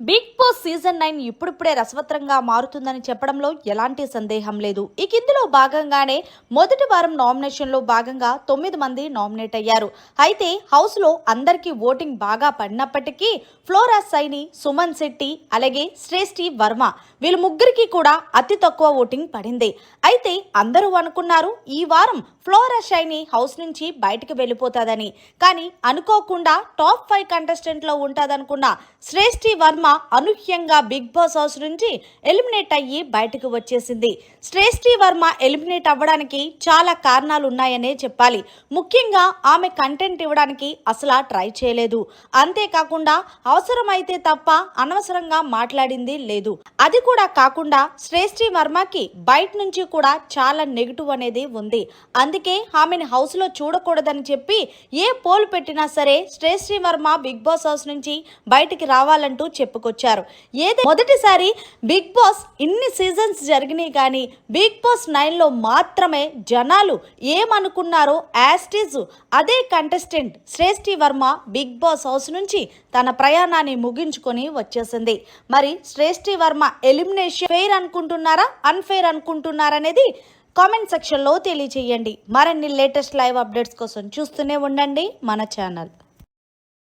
Big boss season nine ఇప్పుడిప్పుడే రసవత్రంగా మారుతుందని చెప్పడంలో ఎలాంటి సందేహం లేదు. ఇక ఇందులో భాగంగానే మొదటి వారం నామినేషన్లో భాగంగా తొమ్మిది మంది నామినేట్ అయ్యారు. అయితే హౌస్లో అందరికీ ఓటింగ్ బాగా పడినప్పటికీ ఫ్లోరా సైని సుమన్ శెట్టి అలాగే శ్రేష్ఠి వర్మ వీళ్ళు ముగ్గురికి కూడా అతి తక్కువ ఓటింగ్ పడింది. అయితే అందరూ అనుకున్నారు ఈ వారం ఫ్లోరా షైని హౌస్ నుంచి బయటకు వెళ్ళిపోతాదని. కానీ అనుకోకుండా టాప్ ఫైవ్ కంటెస్టెంట్లో ఉంటుందనుకున్న శ్రేష్ఠి వర్మ అనూహ్యంగా బిగ్ బాస్ హౌస్ నుంచి ఎలిమినేట్ అయ్యి బయటకు వచ్చేసింది. శ్రేష్ఠి వర్మ ఎలిమినేట్ అవ్వడానికి చాలా కారణాలు ఉన్నాయనే చెప్పాలి. ముఖ్యంగా ఆమె కంటెంట్ ఇవ్వడానికి అసలు ట్రై చేయలేదు. అంతేకాకుండా అవసరమైతే తప్ప అనవసరంగా మాట్లాడింది లేదు. అది కూడా కాకుండా శ్రేష్ఠి వర్మకి బయట నుంచి కూడా చాలా నెగిటివ్ అనేది ఉంది. అందుకే ఆమెను హౌస్లో చూడకూడదని చెప్పి ఏ పోల్ పెట్టినా సరే Shreshti Varma Big Boss house నుంచి బయటికి రావాలంటూ చెప్పుకొచ్చారు ఏదే మొదటిసారి బిగ్ బాస్ ఇన్ని సీజన్స్ జరిగినాయి కానీ బిగ్ బాస్ నైన్లో మాత్రమే జనాలు ఏమనుకున్నారో యాస్టీజ్ అదే contestant Shreshti Varma Bigg Boss house నుంచి తన ప్రయాణాన్ని ముగించుకొని వచ్చేసింది. మరి శ్రేష్ఠి వర్మ ఎలిమినేషన్ ఫెయిర్ అనుకుంటున్నారా అన్ఫెయిర్ అనుకుంటున్నారా అనేది కామెంట్ సెక్షన్లో తెలియజేయండి మరిన్ని లేటెస్ట్ లైవ్ అప్డేట్స్ కోసం చూస్తూనే ఉండండి మన ఛానల్.